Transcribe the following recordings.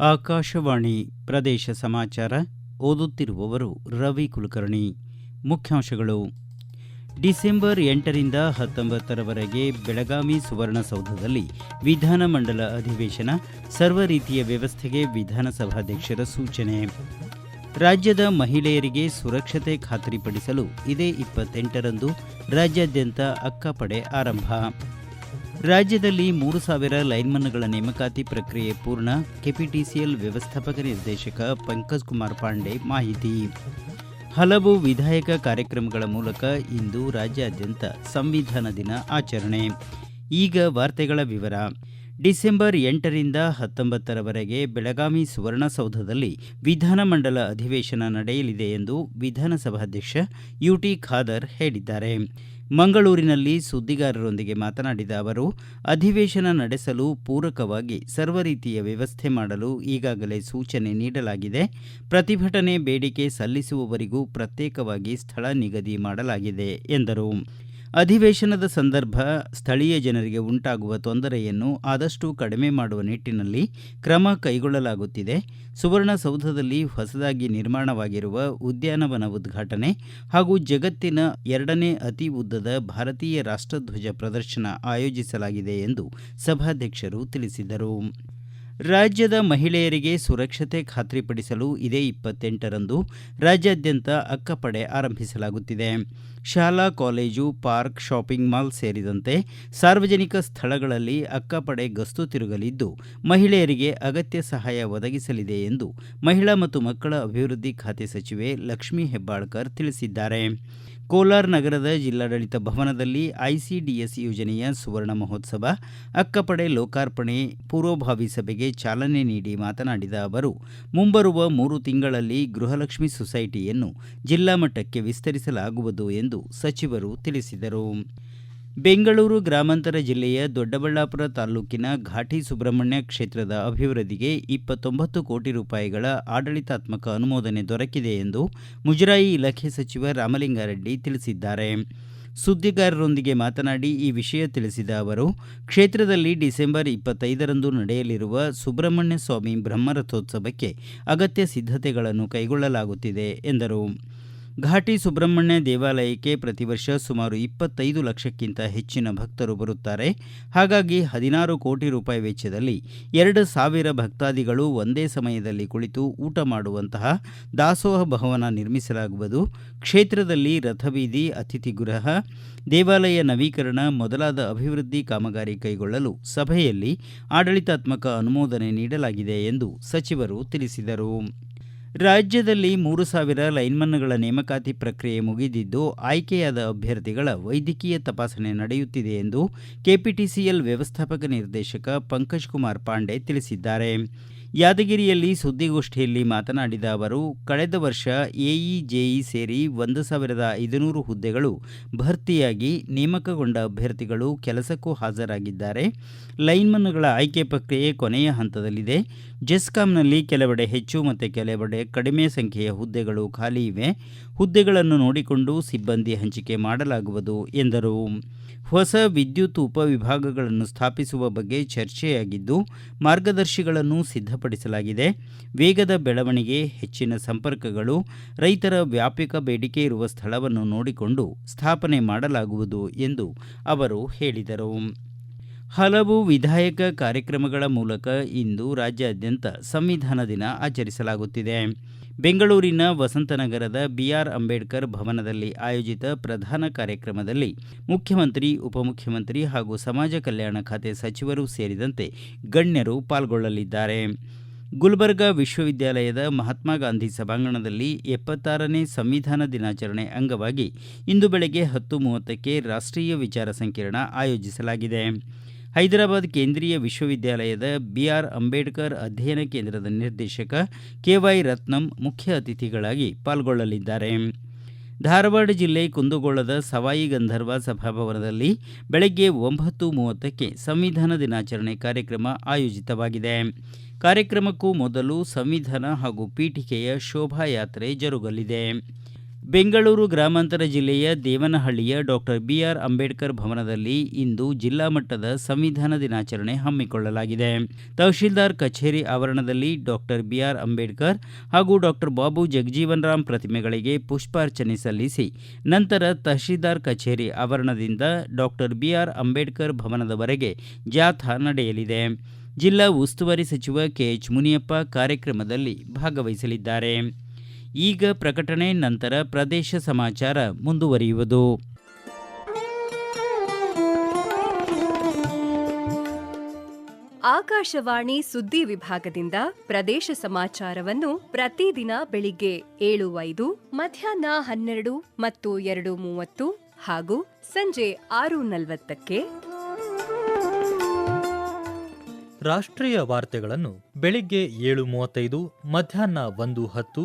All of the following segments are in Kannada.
ಆಕಾಶವಾಣಿ ಪ್ರದೇಶ ಸಮಾಚಾರ ಓದುತ್ತಿರುವವರು ರವಿ ಕುಲಕರ್ಣಿ. ಮುಖ್ಯಾಂಶಗಳು. ಡಿಸೆಂಬರ್ ಎಂಟರಿಂದ ಹತ್ತೊಂಬತ್ತರವರೆಗೆ ಬೆಳಗಾವಿ ಸುವರ್ಣಸೌಧದಲ್ಲಿ ವಿಧಾನಮಂಡಲ ಅಧಿವೇಶನ, ಸರ್ವ ರೀತಿಯ ವ್ಯವಸ್ಥೆಗೆ ವಿಧಾನಸಭಾಧ್ಯಕ್ಷರ ಸೂಚನೆ. ರಾಜ್ಯದ ಮಹಿಳೆಯರಿಗೆ ಸುರಕ್ಷತೆ ಖಾತ್ರಿಪಡಿಸಲು ಇದೇ ಇಪ್ಪತ್ತೆಂಟರಂದು ರಾಜ್ಯಾದ್ಯಂತ ಅಕ್ಕಪಡೆ ಆರಂಭ. ರಾಜ್ಯದಲ್ಲಿ ಮೂರು ಸಾವಿರ ಲೈನ್ಮನ್ಗಳ ನೇಮಕಾತಿ ಪ್ರಕ್ರಿಯೆ ಪೂರ್ಣ. ಕೆಪಿಟಿಸಿಎಲ್ ವ್ಯವಸ್ಥಾಪಕ ನಿರ್ದೇಶಕ ಪಂಕಜ್ ಕುಮಾರ್ ಪಾಂಡೆ ಮಾಹಿತಿ. ಹಲವು ವಿಧಾಯಕ ಕಾರ್ಯಕ್ರಮಗಳ ಮೂಲಕ ಇಂದು ರಾಜ್ಯಾದ್ಯಂತ ಸಂವಿಧಾನ ದಿನ ಆಚರಣೆ. ಈಗ ವಾರ್ತೆಗಳ ವಿವರ. ಡಿಸೆಂಬರ್ ಎಂಟರಿಂದ ಹತ್ತೊಂಬತ್ತರವರೆಗೆ ಬೆಳಗಾವಿ ಸುವರ್ಣಸೌಧದಲ್ಲಿ ವಿಧಾನಮಂಡಲ ಅಧಿವೇಶನ ನಡೆಯಲಿದೆ ಎಂದು ವಿಧಾನಸಭಾಧ್ಯಕ್ಷ ಯುಟಿ ಖಾದರ್ ಹೇಳಿದ್ದಾರೆ. ಮಂಗಳೂರಿನಲ್ಲಿ ಸುದ್ದಿಗಾರರೊಂದಿಗೆ ಮಾತನಾಡಿದ ಅವರು, ಅಧಿವೇಶನ ನಡೆಸಲು ಪೂರಕವಾಗಿ ಸರ್ವ ರೀತಿಯ ವ್ಯವಸ್ಥೆ ಮಾಡಲು ಈಗಾಗಲೇ ಸೂಚನೆ ನೀಡಲಾಗಿದೆ. ಪ್ರತಿಭಟನೆ ಬೇಡಿಕೆ ಸಲ್ಲಿಸುವವರಿಗೂ ಪ್ರತ್ಯೇಕವಾಗಿ ಸ್ಥಳ ನಿಗದಿ ಮಾಡಲಾಗಿದೆ ಎಂದರು. ಅಧಿವೇಶನದ ಸಂದರ್ಭ ಸ್ಥಳೀಯ ಜನರಿಗೆ ಉಂಟಾಗುವ ತೊಂದರೆಯನ್ನು ಆದಷ್ಟು ಕಡಿಮೆ ಮಾಡುವ ನಿಟ್ಟಿನಲ್ಲಿ ಕ್ರಮ ಕೈಗೊಳ್ಳಲಾಗುತ್ತಿದೆ. ಸುವರ್ಣಸೌಧದಲ್ಲಿ ಹೊಸದಾಗಿ ನಿರ್ಮಾಣವಾಗಿರುವ ಉದ್ಯಾನವನ ಉದ್ಘಾಟನೆ ಹಾಗೂ ಜಗತ್ತಿನ ಎರಡನೇ ಅತಿ ಉದ್ದದ ಭಾರತೀಯ ರಾಷ್ಟ್ರಧ್ವಜ ಪ್ರದರ್ಶನ ಆಯೋಜಿಸಲಾಗಿದೆ ಎಂದು ಸಭಾಧ್ಯಕ್ಷರು ತಿಳಿಸಿದರು. ರಾಜ್ಯದ ಮಹಿಳೆಯರಿಗೆ ಸುರಕ್ಷತೆ ಖಾತ್ರಿಪಡಿಸಲು ಇದೇ ಇಪ್ಪತ್ತೆಂಟರಂದು ರಾಜ್ಯಾದ್ಯಂತ ಅಕ್ಕಪಡೆ ಆರಂಭಿಸಲಾಗುತ್ತಿದೆ. ಶಾಲಾ, ಕಾಲೇಜು, ಪಾರ್ಕ್, ಶಾಪಿಂಗ್ ಮಾಲ್ ಸೇರಿದಂತೆ ಸಾರ್ವಜನಿಕ ಸ್ಥಳಗಳಲ್ಲಿ ಅಕ್ಕಪಡೆ ಗಸ್ತು ತಿರುಗಲಿದ್ದು, ಮಹಿಳೆಯರಿಗೆ ಅಗತ್ಯ ಸಹಾಯ ಒದಗಿಸಲಿದೆ ಎಂದು ಮಹಿಳಾ ಮತ್ತು ಮಕ್ಕಳ ಅಭಿವೃದ್ಧಿ ಖಾತೆ ಸಚಿವೆ ಲಕ್ಷ್ಮೀ ಹೆಬ್ಬಾಳ್ಕರ್ ತಿಳಿಸಿದ್ದಾರೆ. ಕೋಲಾರ ನಗರದ ಜಿಲ್ಲಾಡಳಿತ ಭವನದಲ್ಲಿ ಐಸಿಡಿಎಸ್ ಯೋಜನೆಯ ಸುವರ್ಣ ಮಹೋತ್ಸವ, ಅಕ್ಕಪಡೆ ಲೋಕಾರ್ಪಣೆ, ಪೂರ್ವಭಾವಿ ಸಭೆಗೆ ಚಾಲನೆ ನೀಡಿ ಮಾತನಾಡಿದ ಅವರು, ಮುಂಬರುವ ಮೂರು ತಿಂಗಳಲ್ಲಿ ಗೃಹಲಕ್ಷ್ಮಿ ಸೊಸೈಟಿಯನ್ನು ಜಿಲ್ಲಾ ಮಟ್ಟಕ್ಕೆ ವಿಸ್ತರಿಸಲಾಗುವುದು ಎಂದು ಸಚಿವರು ತಿಳಿಸಿದರು. ಬೆಂಗಳೂರು ಗ್ರಾಮಾಂತರ ಜಿಲ್ಲೆಯ ದೊಡ್ಡಬಳ್ಳಾಪುರ ತಾಲೂಕಿನ ಘಾಟಿ ಸುಬ್ರಹ್ಮಣ್ಯ ಕ್ಷೇತ್ರದ ಅಭಿವೃದ್ಧಿಗೆ ಇಪ್ಪತ್ತೊಂಬತ್ತು ಕೋಟಿ ರೂಪಾಯಿಗಳ ಆಡಳಿತಾತ್ಮಕ ಅನುಮೋದನೆ ದೊರಕಿದೆ ಎಂದು ಮುಜರಾಯಿ ಇಲಾಖೆ ಸಚಿವ ರಾಮಲಿಂಗಾರೆಡ್ಡಿ ತಿಳಿಸಿದ್ದಾರೆ. ಸುದ್ದಿಗಾರರೊಂದಿಗೆ ಮಾತನಾಡಿ ಈ ವಿಷಯ ತಿಳಿಸಿದ ಅವರು, ಕ್ಷೇತ್ರದಲ್ಲಿ ಡಿಸೆಂಬರ್ ಇಪ್ಪತ್ತೈದರಂದು ನಡೆಯಲಿರುವ ಸುಬ್ರಹ್ಮಣ್ಯ ಸ್ವಾಮಿ ಬ್ರಹ್ಮರಥೋತ್ಸವಕ್ಕೆ ಅಗತ್ಯ ಸಿದ್ಧತೆಗಳನ್ನು ಕೈಗೊಳ್ಳಲಾಗುತ್ತಿದೆ, ಎಂದರು. ಘಾಟಿ ಸುಬ್ರಹ್ಮಣ್ಯ ದೇವಾಲಯಕ್ಕೆ ಪ್ರತಿ ವರ್ಷ ಸುಮಾರು ಇಪ್ಪತ್ತೈದು ಲಕ್ಷಕ್ಕಿಂತ ಹೆಚ್ಚಿನ ಭಕ್ತರು ಬರುತ್ತಾರೆ. ಹಾಗಾಗಿ ಹದಿನಾರು ಕೋಟಿ ರೂಪಾಯಿ ವೆಚ್ಚದಲ್ಲಿ ಎರಡು ಸಾವಿರ ಭಕ್ತಾದಿಗಳು ಒಂದೇ ಸಮಯದಲ್ಲಿ ಕುಳಿತು ಊಟ ಮಾಡುವಂತಹ ದಾಸೋಹ ಭವನ ನಿರ್ಮಿಸಲಾಗುವುದು. ಕ್ಷೇತ್ರದಲ್ಲಿ ರಥಬೀದಿ ಅತಿಥಿಗೃಹ ದೇವಾಲಯ ನವೀಕರಣ ಮೊದಲಾದ ಅಭಿವೃದ್ಧಿ ಕಾಮಗಾರಿ ಕೈಗೊಳ್ಳಲು ಸಭೆಯಲ್ಲಿ ಆಡಳಿತಾತ್ಮಕ ಅನುಮೋದನೆ ನೀಡಲಾಗಿದೆ ಎಂದು ಸಚಿವರು ತಿಳಿಸಿದರು. ರಾಜ್ಯದಲ್ಲಿ ಮೂರು ಸಾವಿರ ಲೈನ್ಮನ್ಗಳ ನೇಮಕಾತಿ ಪ್ರಕ್ರಿಯೆ ಮುಗಿದಿದ್ದು, ಆಯ್ಕೆಯಾದ ಅಭ್ಯರ್ಥಿಗಳ ವೈದ್ಯಕೀಯ ತಪಾಸಣೆ ನಡೆಯುತ್ತಿದೆ ಎಂದು ಕೆಪಿಟಿಸಿಎಲ್ ವ್ಯವಸ್ಥಾಪಕ ನಿರ್ದೇಶಕ ಪಂಕಜ್ ಕುಮಾರ್ ಪಾಂಡೆ ತಿಳಿಸಿದ್ದಾರೆ. ಯಾದಗಿರಿಯಲ್ಲಿ ಸುದ್ದಿಗೋಷ್ಠಿಯಲ್ಲಿ ಮಾತನಾಡಿದ ಅವರು, ಕಳೆದ ವರ್ಷ ಎಇಜೆಇ ಸೇರಿ ಒಂದು ಸಾವಿರದ ಐದುನೂರು ಹುದ್ದೆಗಳು ಭರ್ತಿಯಾಗಿ ನೇಮಕಗೊಂಡ ಅಭ್ಯರ್ಥಿಗಳು ಕೆಲಸಕ್ಕೂ ಹಾಜರಾಗಿದ್ದಾರೆ. ಲೈನ್ಮನ್ಗಳ ಆಯ್ಕೆ ಪ್ರಕ್ರಿಯೆ ಕೊನೆಯ ಹಂತದಲ್ಲಿದೆ. ಜೆಸ್ಕಾಂನಲ್ಲಿ ಕೆಲವೆಡೆ ಹೆಚ್ಚು ಮತ್ತು ಕೆಲವೆಡೆ ಕಡಿಮೆ ಸಂಖ್ಯೆಯ ಹುದ್ದೆಗಳು ಖಾಲಿ ಇವೆ. ಹುದ್ದೆಗಳನ್ನು ನೋಡಿಕೊಂಡು ಸಿಬ್ಬಂದಿ ಹಂಚಿಕೆ ಮಾಡಲಾಗುವುದು ಎಂದರು. ಹೊಸ ವಿದ್ಯುತ್ ಉಪವಿಭಾಗಗಳನ್ನು ಸ್ಥಾಪಿಸುವ ಬಗ್ಗೆ ಚರ್ಚೆಯಾಗಿದ್ದು, ಮಾರ್ಗದರ್ಶಿಗಳನ್ನು ಸಿದ್ಧಪಡಿಸಲಾಗಿದೆ. ವೇಗದ ಬೆಳವಣಿಗೆ, ಹೆಚ್ಚಿನ ಸಂಪರ್ಕಗಳು, ರೈತರ ವ್ಯಾಪಕ ಬೇಡಿಕೆ ಇರುವ ಸ್ಥಳವನ್ನು ನೋಡಿಕೊಂಡು ಸ್ಥಾಪನೆ ಮಾಡಲಾಗುವುದು ಎಂದು ಅವರು ಹೇಳಿದರು. ಹಲವು ವಿಧಾಯಕ ಕಾರ್ಯಕ್ರಮಗಳ ಮೂಲಕ ಇಂದು ರಾಜ್ಯಾದ್ಯಂತ ಸಂವಿಧಾನ ದಿನ ಆಚರಿಸಲಾಗುತ್ತಿದೆ. ಬೆಂಗಳೂರಿನ ವಸಂತನಗರದ ಬಿಆರ್ ಅಂಬೇಡ್ಕರ್ ಭವನದಲ್ಲಿ ಆಯೋಜಿತ ಪ್ರಧಾನ ಕಾರ್ಯಕ್ರಮದಲ್ಲಿ ಮುಖ್ಯಮಂತ್ರಿ, ಉಪಮುಖ್ಯಮಂತ್ರಿ ಹಾಗೂ ಸಮಾಜ ಕಲ್ಯಾಣ ಖಾತೆ ಸಚಿವರು ಸೇರಿದಂತೆ ಗಣ್ಯರು ಪಾಲ್ಗೊಳ್ಳಲಿದ್ದಾರೆ. ಗುಲ್ಬರ್ಗಾ ವಿಶ್ವವಿದ್ಯಾಲಯದ ಮಹಾತ್ಮ ಗಾಂಧಿ ಸಭಾಂಗಣದಲ್ಲಿ ಎಪ್ಪತ್ತಾರನೇ ಸಂವಿಧಾನ ದಿನಾಚರಣೆ ಅಂಗವಾಗಿ ಇಂದು ಬೆಳಗ್ಗೆ ಹತ್ತು ಮೂವತ್ತಕ್ಕೆ ರಾಷ್ಟ್ರೀಯ ವಿಚಾರ ಸಂಕಿರಣ ಆಯೋಜಿಸಲಾಗಿದೆ. ಹೈದರಾಬಾದ್ ಕೇಂದ್ರೀಯ ವಿಶ್ವವಿದ್ಯಾಲಯದ ಬಿಆರ್ ಅಂಬೇಡ್ಕರ್ ಅಧ್ಯಯನ ಕೇಂದ್ರದ ನಿರ್ದೇಶಕ ಕೆವೈ ರತ್ನಂ ಮುಖ್ಯ ಅತಿಥಿಗಳಾಗಿ ಪಾಲ್ಗೊಳ್ಳಲಿದ್ದಾರೆ. ಧಾರವಾಡ ಜಿಲ್ಲೆ ಕುಂದಗೋಳದ ಸವಾಯಿ ಗಂಧರ್ವ ಸಭಾಭವನದಲ್ಲಿ ಬೆಳಗ್ಗೆ ಒಂಬತ್ತು ಮೂವತ್ತಕ್ಕೆ ಸಂವಿಧಾನ ದಿನಾಚರಣೆ ಕಾರ್ಯಕ್ರಮ ಆಯೋಜಿತವಾಗಿದೆ. ಕಾರ್ಯಕ್ರಮಕ್ಕೂ ಮೊದಲು ಸಂವಿಧಾನ ಹಾಗೂ ಪೀಠಿಕೆಯ ಶೋಭಾಯಾತ್ರೆ ಜರುಗಲಿದೆ. ಬೆಂಗಳೂರು ಗ್ರಾಮಾಂತರ ಜಿಲ್ಲೆಯ ದೇವನಹಳ್ಳಿಯ ಡಾಕ್ಟರ್ ಬಿಆರ್ ಅಂಬೇಡ್ಕರ್ ಭವನದಲ್ಲಿ ಇಂದು ಜಿಲ್ಲಾ ಮಟ್ಟದ ಸಂವಿಧಾನ ದಿನಾಚರಣೆ ಹಮ್ಮಿಕೊಳ್ಳಲಾಗಿದೆ. ತಹಶೀಲ್ದಾರ್ ಕಚೇರಿ ಆವರಣದಲ್ಲಿ ಡಾಕ್ಟರ್ ಬಿಆರ್ ಅಂಬೇಡ್ಕರ್ ಹಾಗೂ ಡಾಕ್ಟರ್ ಬಾಬು ಜಗಜೀವನ್ ರಾಮ್ ಪ್ರತಿಮೆಗಳಿಗೆ ಪುಷ್ಪಾರ್ಚನೆ ಸಲ್ಲಿಸಿ, ನಂತರ ತಹಶೀಲ್ದಾರ್ ಕಚೇರಿ ಆವರಣದಿಂದ ಡಾಕ್ಟರ್ ಬಿಆರ್ ಅಂಬೇಡ್ಕರ್ ಭವನದವರೆಗೆ ಜಾಥಾ ನಡೆಯಲಿದೆ. ಜಿಲ್ಲಾ ಉಸ್ತುವಾರಿ ಸಚಿವ ಕೆಎಚ್ ಮುನಿಯಪ್ಪ ಕಾರ್ಯಕ್ರಮದಲ್ಲಿ ಭಾಗವಹಿಸಲಿದ್ದಾರೆ. ಈಗ ಪ್ರಕಟಣೆ ನಂತರ ಪ್ರದೇಶ ಸಮಾಚಾರ ಮುಂದುವರಿಯುವುದು. ಆಕಾಶವಾಣಿ ಸುದ್ದಿ ವಿಭಾಗದಿಂದ ಪ್ರದೇಶ ಸಮಾಚಾರವನ್ನು ಪ್ರತಿದಿನ ಬೆಳಿಗ್ಗೆ ಏಳು ಐದು ಮಧ್ಯಾಹ್ನ ಹನ್ನೆರಡು ಮತ್ತು ಎರಡು ಮೂವತ್ತು ಹಾಗೂ ಸಂಜೆ ಆರು ನಲವತ್ತಕ್ಕೆ. ರಾಷ್ಟ್ರೀಯ ವಾರ್ತೆಗಳನ್ನು ಬೆಳಿಗ್ಗೆ ಏಳು ಮೂವತ್ತೈದು ಮಧ್ಯಾಹ್ನ ಒಂದು ಹತ್ತು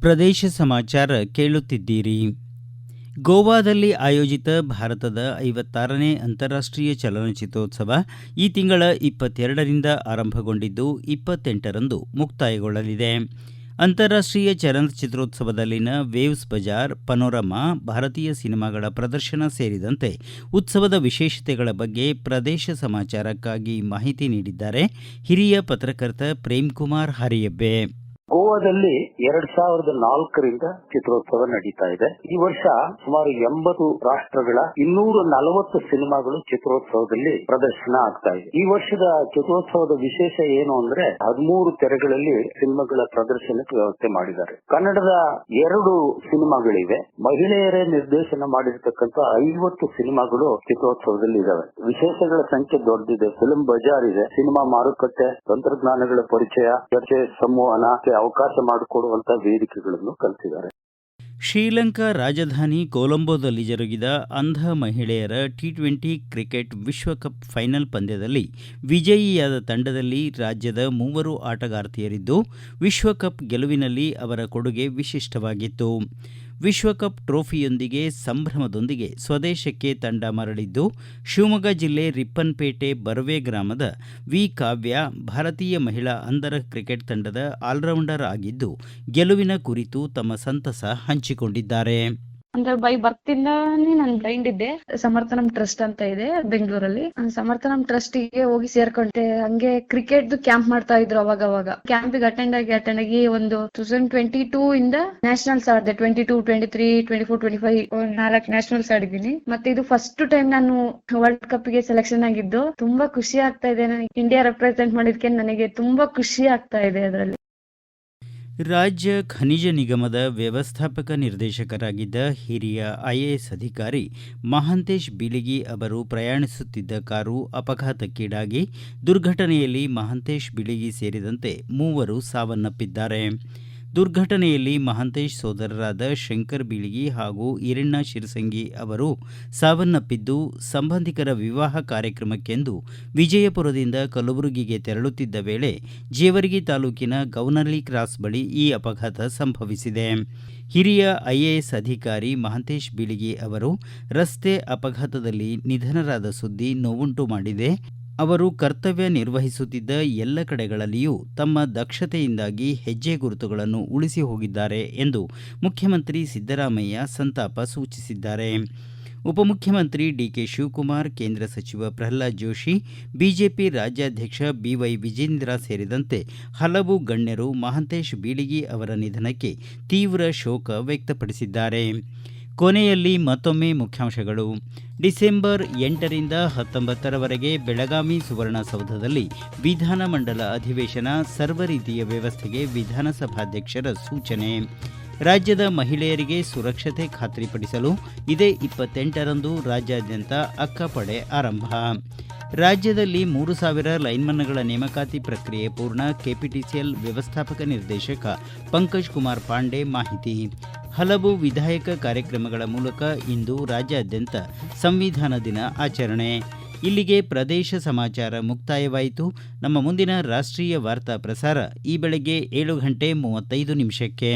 ಪ್ರದೇಶ ಸಮಾಚಾರ ಕೇಳುತ್ತಿದ್ದೀರಿ. ಗೋವಾದಲ್ಲಿ ಆಯೋಜಿತ ಭಾರತದ ಐವತ್ತಾರನೇ ಅಂತಾರಾಷ್ಟ್ರೀಯ ಚಲನಚಿತ್ರೋತ್ಸವ ಈ ತಿಂಗಳ ಇಪ್ಪತ್ತೆರಡರಿಂದ ಆರಂಭಗೊಂಡಿದ್ದು ಇಪ್ಪತ್ತೆಂಟರಂದು ಮುಕ್ತಾಯಗೊಳ್ಳಲಿದೆ. ಅಂತಾರಾಷ್ಟ್ರೀಯ ಚಲನಚಿತ್ರೋತ್ಸವದಲ್ಲಿನ ವೇವ್ಸ್ ಬಜಾರ್, ಪನೋರಮಾ, ಭಾರತೀಯ ಸಿನಿಮಾಗಳ ಪ್ರದರ್ಶನ ಸೇರಿದಂತೆ ಉತ್ಸವದ ವಿಶೇಷತೆಗಳ ಬಗ್ಗೆ ಪ್ರದೇಶ ಸಮಾಚಾರಕ್ಕಾಗಿ ಮಾಹಿತಿ ನೀಡಿದ್ದಾರೆ ಹಿರಿಯ ಪತ್ರಕರ್ತ ಪ್ರೇಮ್ ಕುಮಾರ್ ಹರಿಯಬ್ಬೆ. ಗೋವಾದಲ್ಲಿ ಎರಡ್ ಸಾವಿರದ ನಾಲ್ಕರಿಂದ ಚಿತ್ರೋತ್ಸವ ನಡೀತಾ ಇದೆ. ಈ ವರ್ಷ ಸುಮಾರು ಎಂಬತ್ತು ರಾಷ್ಟ್ರಗಳ ಇನ್ನೂರ ನಲವತ್ತು ಸಿನಿಮಾಗಳು ಚಿತ್ರೋತ್ಸವದಲ್ಲಿ ಪ್ರದರ್ಶನ ಆಗ್ತಾ ಇದೆ. ಈ ವರ್ಷದ ಚಿತ್ರೋತ್ಸವದ ವಿಶೇಷ ಏನು ಅಂದ್ರೆ ಹದಿಮೂರು ತೆರೆಗಳಲ್ಲಿ ಸಿನಿಮಾಗಳ ಪ್ರದರ್ಶನಕ್ಕೆ ವ್ಯವಸ್ಥೆ ಮಾಡಿದ್ದಾರೆ. ಕನ್ನಡದ ಎರಡು ಸಿನಿಮಾಗಳಿವೆ. ಮಹಿಳೆಯರೇ ನಿರ್ದೇಶನ ಮಾಡಿರ್ತಕ್ಕಂಥ ಐವತ್ತು ಸಿನಿಮಾಗಳು ಚಿತ್ರೋತ್ಸವದಲ್ಲಿ ಇದಾವೆ. ವಿಶೇಷಗಳ ಸಂಖ್ಯೆ ದೊಡ್ಡದಿದೆ. ಫಿಲ್ಮ್ ಬಜಾರ್ ಇದೆ. ಸಿನಿಮಾ ಮಾರುಕಟ್ಟೆ, ತಂತ್ರಜ್ಞಾನಗಳ ಪರಿಚಯ, ಚರ್ಚೆ ಸಂವಹನಕ್ಕೆ ಅವಕಾಶ ಮಾಡಿಕೊಡುವಂತಹ ವೇದಿಕೆಗಳನ್ನು ಕಲ್ತಿದ್ದಾರೆ ಶ್ರೀಲಂಕಾ ರಾಜಧಾನಿ ಕೊಲಂಬೋದಲ್ಲಿ ಜರುಗಿದ ಅಂಧ ಮಹಿಳೆಯರ ಟಿ ಟ್ವೆಂಟಿ ಕ್ರಿಕೆಟ್ ವಿಶ್ವಕಪ್ ಫೈನಲ್ ಪಂದ್ಯದಲ್ಲಿ ವಿಜಯಿಯಾದ ತಂಡದಲ್ಲಿ ರಾಜ್ಯದ ಮೂವರು ಆಟಗಾರ್ತಿಯರಿದ್ದು, ವಿಶ್ವಕಪ್ ಗೆಲುವಿನಲ್ಲಿ ಅವರ ಕೊಡುಗೆ ವಿಶಿಷ್ಟವಾಗಿತ್ತು. ವಿಶ್ವಕಪ್ ಟ್ರೋಫಿಯೊಂದಿಗೆ ಸಂಭ್ರಮದೊಂದಿಗೆ ಸ್ವದೇಶಕ್ಕೆ ತಂಡ ಮರಳಿದ್ದು, ಶಿವಮೊಗ್ಗ ಜಿಲ್ಲೆ ರಿಪ್ಪನ್ಪೇಟೆ ಬರ್ವೆ ಗ್ರಾಮದ ವಿ ಕಾವ್ಯ ಭಾರತೀಯ ಮಹಿಳಾ ಅಂಧರ ಕ್ರಿಕೆಟ್ ತಂಡದ ಆಲ್ರೌಂಡರ್ ಆಗಿದ್ದು, ಗೆಲುವಿನ ಕುರಿತು ತಮ್ಮ ಸಂತಸ ಹಂಚಿಕೊಂಡಿದ್ದಾರೆ. ಅಂದ್ರೆ ಬೈ ಬರ್ತಿಂದಾನೇ ನಾನು ಬ್ಲೈಂಡ್ ಇದ್ದೆ. ಸಮರ್ಥನಂ ಟ್ರಸ್ಟ್ ಅಂತ ಇದೆ ಬೆಂಗಳೂರಲ್ಲಿ. ಸಮರ್ಥನಂ ಟ್ರಸ್ಟ್ಗೆ ಹೋಗಿ ಸೇರ್ಕೊಂಡೆ. ಹಂಗೆ ಕ್ರಿಕೆಟ್ ಕ್ಯಾಂಪ್ ಮಾಡ್ತಾ ಇದ್ರು ಅವಾಗ ಅವಾಗ ಕ್ಯಾಂಪಿಗೆ ಅಟೆಂಡ್ ಆಗಿ ಅಟೆಂಡ್ ಆಗಿ ಒಂದು ತೌಸಂಡ್ ಟ್ವೆಂಟಿ ಟೂ ಇಂದ nationals ಆಡಿದೆ twenty two twenty three twenty four twenty five ನಾಲ್ಕು ನ್ಯಾಷನಲ್ಸ್ ಆಡಿದ್ದೀನಿ ಮತ್ತೆ ಇದು ಫಸ್ಟ್ ಟೈಮ್ ನಾನು ವರ್ಲ್ಡ್ ಕಪ್ಗೆ ಸೆಲೆಕ್ಷನ್ ಆಗಿದ್ದು. ತುಂಬಾ ಖುಷಿ ಆಗ್ತಾ ಇದೆ ನನಗೆ. ಇಂಡಿಯಾ ರೆಪ್ರೆಸೆಂಟ್ ಮಾಡಿದ್ಕೆ ನನಗೆ ತುಂಬಾ ಖುಷಿ ಆಗ್ತಾ ಇದೆ ಅದರಲ್ಲಿ. ರಾಜ್ಯ ಖನಿಜ ನಿಗಮದ ವ್ಯವಸ್ಥಾಪಕ ನಿರ್ದೇಶಕರಾಗಿದ್ದ ಹಿರಿಯ ಐಎಎಸ್ ಅಧಿಕಾರಿ ಮಹಾಂತೇಶ್ ಬಿಳಿಗಿ ಅವರು ಪ್ರಯಾಣಿಸುತ್ತಿದ್ದ ಕಾರು ಅಪಘಾತಕ್ಕೀಡಾಗಿ ದುರ್ಘಟನೆಯಲ್ಲಿ ಮಹಾಂತೇಶ್ ಬಿಳಿಗಿ ಸೇರಿದಂತೆ ಮೂವರು ಸಾವನ್ನಪ್ಪಿದ್ದಾರೆ. ದುರ್ಘಟನೆಯಲ್ಲಿ ಮಹಾಂತೇಶ್ ಸೋದರರಾದ ಶಂಕರ್ ಬೀಳಿಗಿ ಹಾಗೂ ಈರಣ್ಣ ಶಿರಸಂಗಿ ಅವರು ಸಾವನ್ನಪ್ಪಿದ್ದು, ಸಂಬಂಧಿಕರ ವಿವಾಹ ಕಾರ್ಯಕ್ರಮಕ್ಕೆಂದು ವಿಜಯಪುರದಿಂದ ಕಲಬುರಗಿಗೆ ತೆರಳುತ್ತಿದ್ದ ವೇಳೆ ಜೇವರ್ಗಿ ತಾಲೂಕಿನ ಗೌನಲ್ಲಿ ಕ್ರಾಸ್ ಬಳಿ ಈ ಅಪಘಾತ ಸಂಭವಿಸಿದೆ. ಹಿರಿಯ ಐಎಎಸ್ ಅಧಿಕಾರಿ ಮಹಾಂತೇಶ್ ಬೀಳಿಗಿ ಅವರು ರಸ್ತೆ ಅಪಘಾತದಲ್ಲಿ ನಿಧನರಾದ ಸುದ್ದಿ ನೋವುಂಟು ಮಾಡಿದೆ. ಅವರು ಕರ್ತವ್ಯ ನಿರ್ವಹಿಸುತ್ತಿದ್ದ ಎಲ್ಲ ಕಡೆಗಳಲ್ಲಿಯೂ ತಮ್ಮ ದಕ್ಷತೆಯಿಂದಾಗಿ ಹೆಜ್ಜೆ ಗುರುತುಗಳನ್ನು ಉಳಿಸಿ ಹೋಗಿದ್ದಾರೆ ಎಂದು ಮುಖ್ಯಮಂತ್ರಿ ಸಿದ್ದರಾಮಯ್ಯ ಸಂತಾಪ ಸೂಚಿಸಿದ್ದಾರೆ. ಉಪಮುಖ್ಯಮಂತ್ರಿ ಡಿಕೆ ಶಿವಕುಮಾರ್, ಕೇಂದ್ರ ಸಚಿವ ಪ್ರಹ್ಲಾದ್ ಜೋಶಿ, ಬಿಜೆಪಿ ರಾಜ್ಯಾಧ್ಯಕ್ಷ ಬಿವೈ ವಿಜೇಂದ್ರ ಸೇರಿದಂತೆ ಹಲವು ಗಣ್ಯರು ಮಹಾಂತೇಶ್ ಬೀಳಿಗಿ ಅವರ ನಿಧನಕ್ಕೆ ತೀವ್ರ ಶೋಕ ವ್ಯಕ್ತಪಡಿಸಿದ್ದಾರೆ. ಕೊನೆಯಲ್ಲಿ ಮತ್ತೊಮ್ಮೆ ಮುಖ್ಯಾಂಶಗಳು. ಡಿಸೆಂಬರ್ ಎಂಟರಿಂದ ಹತ್ತೊಂಬತ್ತರವರೆಗೆ ಬೆಳಗಾವಿ ಸುವರ್ಣಸೌಧದಲ್ಲಿ ವಿಧಾನಮಂಡಲ ಅಧಿವೇಶನ ಸರ್ವ ರೀತಿಯ ವ್ಯವಸ್ಥೆಗೆ ವಿಧಾನಸಭಾಧ್ಯಕ್ಷರ ಸೂಚನೆ. ರಾಜ್ಯದ ಮಹಿಳೆಯರಿಗೆ ಸುರಕ್ಷತೆ ಖಾತ್ರಿಪಡಿಸಲು ಇದೇ ಇಪ್ಪತ್ತೆಂಟರಂದು ರಾಜ್ಯಾದ್ಯಂತ ಅಕ್ಕಪಡೆ ಆರಂಭ. ರಾಜ್ಯದಲ್ಲಿ ಮೂರು ಸಾವಿರ ಲೈನ್ಮನ್ಗಳ ನೇಮಕಾತಿ ಪ್ರಕ್ರಿಯೆ ಪೂರ್ಣ, ಕೆಪಿಟಿಸಿಎಲ್ ವ್ಯವಸ್ಥಾಪಕ ನಿರ್ದೇಶಕ ಪಂಕಜ್ ಕುಮಾರ್ ಪಾಂಡೆ ಮಾಹಿತಿ. ಹಲವು ವಿಧಾಯಕ ಕಾರ್ಯಕ್ರಮಗಳ ಮೂಲಕ ಇಂದು ರಾಜ್ಯಾದ್ಯಂತ ಸಂವಿಧಾನ ದಿನ ಆಚರಣೆ. ಇಲ್ಲಿಗೆ ಪ್ರದೇಶ ಸಮಾಚಾರ ಮುಕ್ತಾಯವಾಯಿತು. ನಮ್ಮ ಮುಂದಿನ ರಾಷ್ಟ್ರೀಯ ವಾರ್ತಾ ಪ್ರಸಾರ ಈ ಬೆಳಗ್ಗೆ ಏಳು ಗಂಟೆ ಮೂವತ್ತೈದು ನಿಮಿಷಕ್ಕೆ.